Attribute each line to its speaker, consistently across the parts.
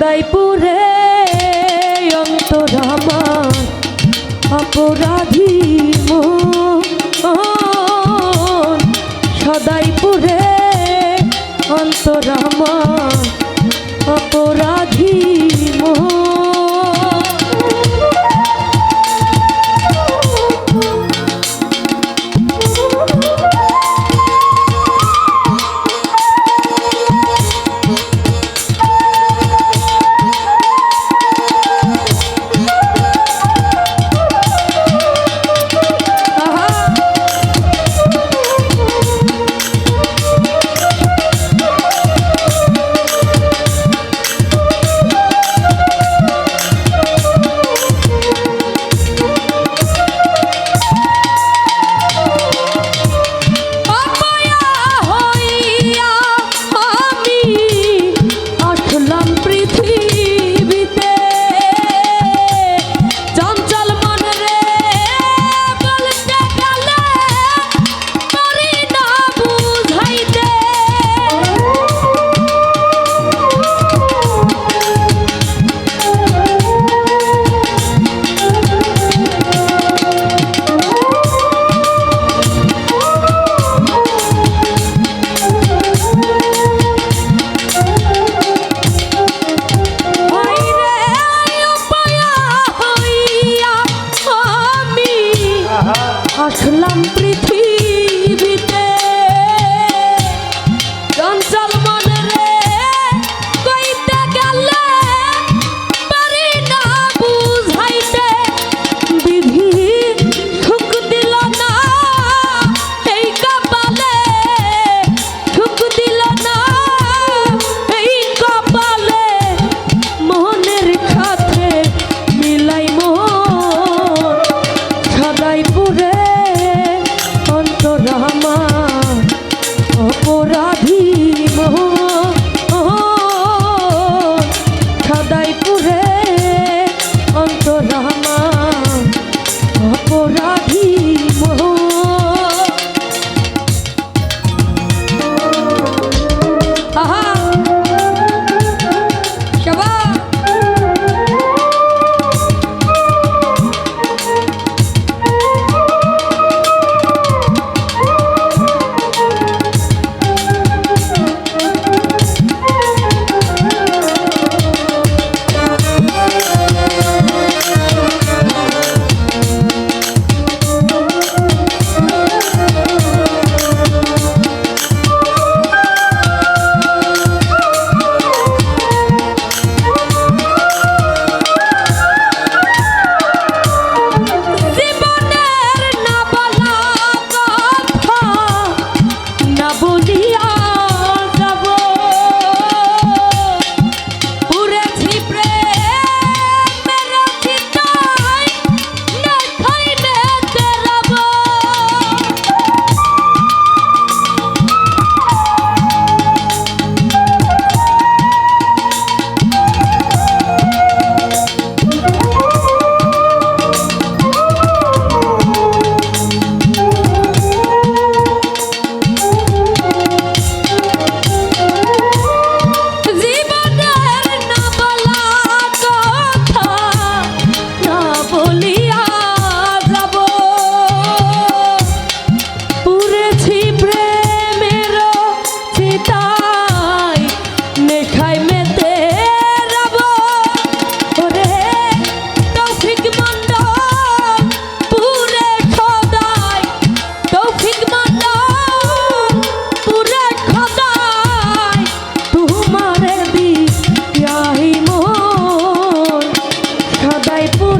Speaker 1: সদাই পুরে অন্তরামা অপরাধী সদাইপুরে সদাই পুরে অন্তরামা অপরাধী মন।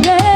Speaker 1: Yeah.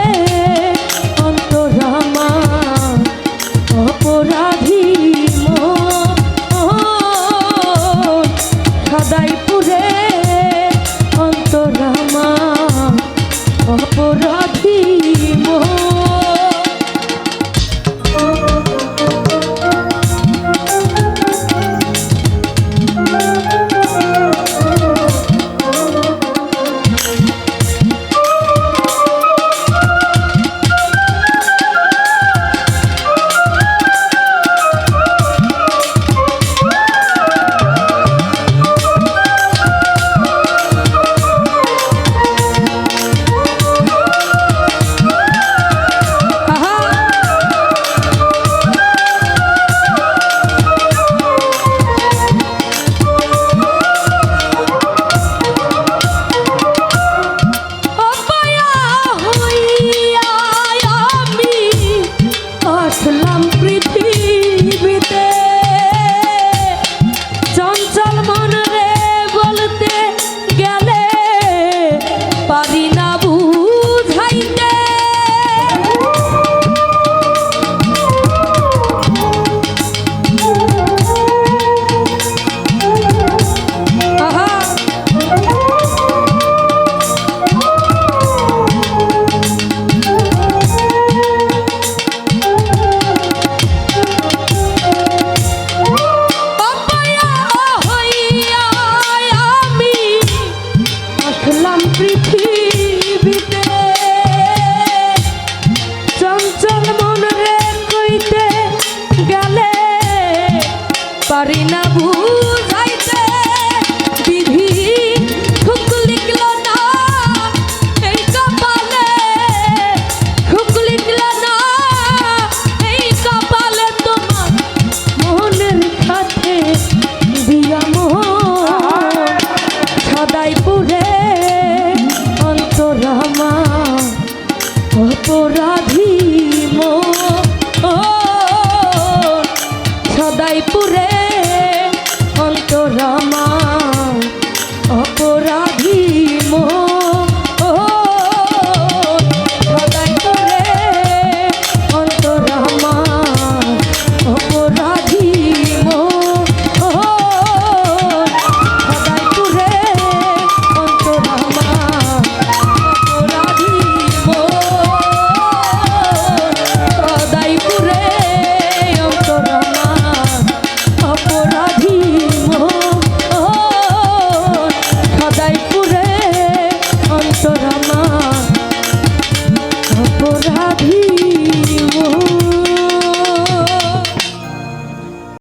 Speaker 1: পারি না